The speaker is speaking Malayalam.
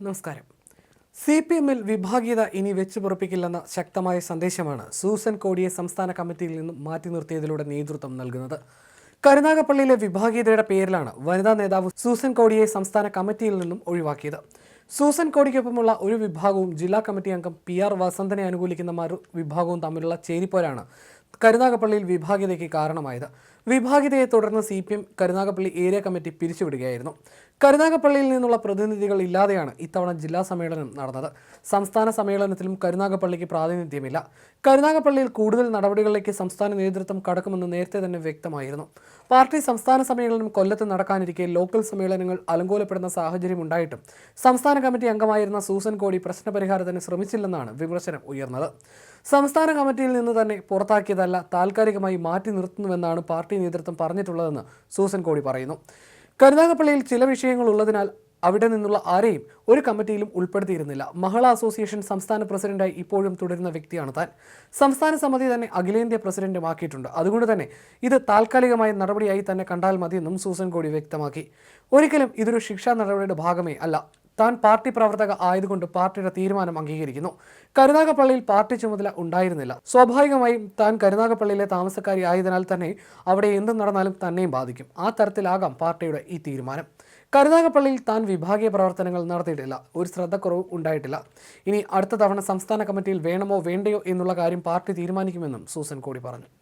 നമസ്കാരം. സി പി എമ്മിൽ വിഭാഗീയത ഇനി വെച്ചു പൊറപ്പിക്കില്ലെന്ന ശക്തമായ സന്ദേശമാണ് സൂസൻ കോടിയെ സംസ്ഥാന കമ്മിറ്റിയിൽ നിന്നും മാറ്റി നിർത്തിയതിലൂടെ നേതൃത്വം നൽകുന്നത്. കരുനാഗപ്പള്ളിയിലെ വിഭാഗീയതയുടെ പേരിലാണ് വനിതാ നേതാവ് സൂസൻ കോടിയെ സംസ്ഥാന കമ്മിറ്റിയിൽ നിന്നും ഒഴിവാക്കിയത്. സൂസൻ കോടിക്കൊപ്പമുള്ള ഒരു വിഭാഗവും ജില്ലാ കമ്മിറ്റി അംഗം പി ആർ വസന്തനെ അനുകൂലിക്കുന്ന മറു വിഭാഗവും തമ്മിലുള്ള ചേരിപ്പോരാണ് കരുനാഗപ്പള്ളിയിൽ വിഭാഗീയതയ്ക്ക് കാരണമായത്. വിഭാഗീയതയെ തുടർന്ന് C P M Karunagappally area committee പിരിച്ചുവിടുകയായിരുന്നു. കരുനാഗപ്പള്ളിയിൽ നിന്നുള്ള പ്രതിനിധികൾ ഇല്ലാതെയാണ് ഇത്തവണ ജില്ലാ സമ്മേളനം നടന്നത്. സംസ്ഥാന സമ്മേളനത്തിലും കരുനാഗപ്പള്ളിക്ക് പ്രാതിനിധ്യമില്ല. കരുനാഗപ്പള്ളിയിൽ കൂടുതൽ നടപടികളിലേക്ക് സംസ്ഥാന നേതൃത്വം കടക്കുമെന്ന് നേരത്തെ തന്നെ വ്യക്തമായിരുന്നു. പാർട്ടി സംസ്ഥാന സമ്മേളനം കൊല്ലത്ത് നടക്കാനിരിക്കെ ലോക്കൽ സമ്മേളനങ്ങൾ അലങ്കോലപ്പെടുന്ന സാഹചര്യം ഉണ്ടായിട്ടും സംസ്ഥാന കമ്മിറ്റി അംഗമായിരുന്ന സൂസൻ കോടി പ്രശ്നപരിഹാരത്തിന് ശ്രമിച്ചില്ലെന്നാണ് വിമർശനം ഉയർന്നത്. സംസ്ഥാന കമ്മിറ്റിയിൽ നിന്ന് തന്നെ പുറത്താക്കിയതല്ല താൽക്കാലികമായി മാറ്റി നിർത്തുന്നുവെന്നാണ് പാർട്ടി നേതൃത്വം പറഞ്ഞിട്ടുള്ളതെന്ന് സൂസൻ കോടി പറയുന്നു. കരുനാഗപ്പള്ളിയിൽ ചില വിഷയങ്ങൾ ഉള്ളതിനാൽ അവിടെ നിന്നുള്ള ആരെയും ഒരു കമ്മിറ്റിയിലും ഉൾപ്പെടുത്തിയിരുന്നില്ല. മഹള അസോസിയേഷൻ സംസ്ഥാന പ്രസിഡന്റായി ഇപ്പോഴും തുടരുന്ന വ്യക്തിയാണ് താൻ. സംസ്ഥാന സമിതി തന്നെ അഖിലേന്ത്യാ പ്രസിഡന്റുമാക്കിയിട്ടുണ്ട്. അതുകൊണ്ട് തന്നെ ഇത് താൽക്കാലികമായ നടപടിയായി തന്നെ കണ്ടാൽ മതിയെന്നും സൂസൻ കോടി വ്യക്തമാക്കി. ഒരിക്കലും ഇതൊരു ശിക്ഷാ നടപടിയുടെ ഭാഗമേ അല്ല. താൻ പാർട്ടി പ്രവർത്തക ആയതുകൊണ്ട് പാർട്ടിയുടെ തീരുമാനം അംഗീകരിക്കുന്നു. കരുനാഗപ്പള്ളിയിൽ പാർട്ടി ചുമതല ഉണ്ടായിരുന്നില്ല. സ്വാഭാവികമായും താൻ കരുനാഗപ്പള്ളിയിലെ താമസക്കാരി ആയതിനാൽ തന്നെ അവിടെ എന്ത് നടന്നാലും തന്നെയും ബാധിക്കും. ആ തരത്തിലാകാം പാർട്ടിയുടെ ഈ തീരുമാനം. കരുനാഗപ്പള്ളിയിൽ താൻ വിഭാഗീയ പ്രവർത്തനങ്ങൾ നടത്തിയിട്ടില്ല. ഒരു ശ്രദ്ധക്കുറവ് ഉണ്ടായിട്ടില്ല. ഇനി അടുത്ത തവണ സംസ്ഥാന കമ്മിറ്റിയിൽ വേണമോ വേണ്ടയോ എന്നുള്ള കാര്യം പാർട്ടി തീരുമാനിക്കുമെന്നും സൂസൻ കോടി പറഞ്ഞു.